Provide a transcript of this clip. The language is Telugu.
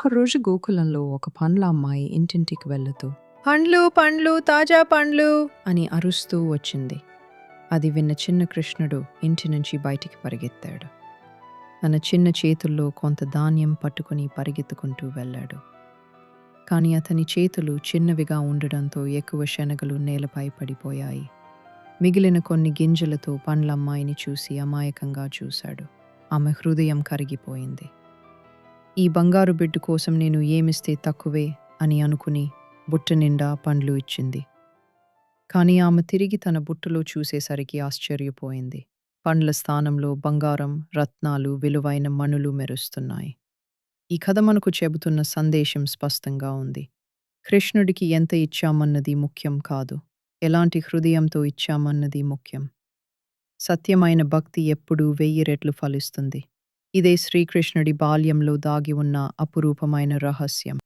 ఒకరోజు గోకులంలో ఒక పండ్ల అమ్మాయి ఇంటింటికి వెళ్ళుతూ పండ్లు పండ్లు తాజా పండ్లు అని అరుస్తూ వచ్చింది. అది విన్న చిన్న కృష్ణుడు ఇంటి నుంచి బయటికి పరిగెత్తాడు. తన చిన్న చేతుల్లో కొంత ధాన్యం పట్టుకుని పరిగెత్తుకుంటూ వెళ్ళాడు. కానీ అతని చేతులు చిన్నవిగా ఉండడంతో ఎక్కువ శనగలు నేలపై పడిపోయాయి. మిగిలిన కొన్ని గింజలతో పండ్ల అమ్మాయిని చూసి అమాయకంగా చూశాడు. ఆమె హృదయం కరిగిపోయింది. ఈ బంగారు బిడ్డ కోసం నేను ఏమిస్తే తక్కువే అని అనుకుని బుట్ట నిండా పండ్లు ఇచ్చింది. కానీ ఆమె తిరిగి తన బుట్టలో చూసేసరికి ఆశ్చర్యపోయింది. పండ్ల స్థానంలో బంగారం రత్నాలు విలువైన మణులు మెరుస్తున్నాయి. ఈ కథ మనకు చెబుతున్న సందేశం స్పష్టంగా ఉంది. కృష్ణుడికి ఎంత ఇచ్చామన్నది ముఖ్యం కాదు. ఎలాంటి హృదయంతో ఇచ్చామన్నది ముఖ్యం. సత్యమైన భక్తి ఎప్పుడూ వెయ్యి రెట్లు ఫలిస్తుంది. ఇదే శ్రీకృష్ణుడి బాల్యంలో దాగి ఉన్న అపురూపమైన రహస్యం.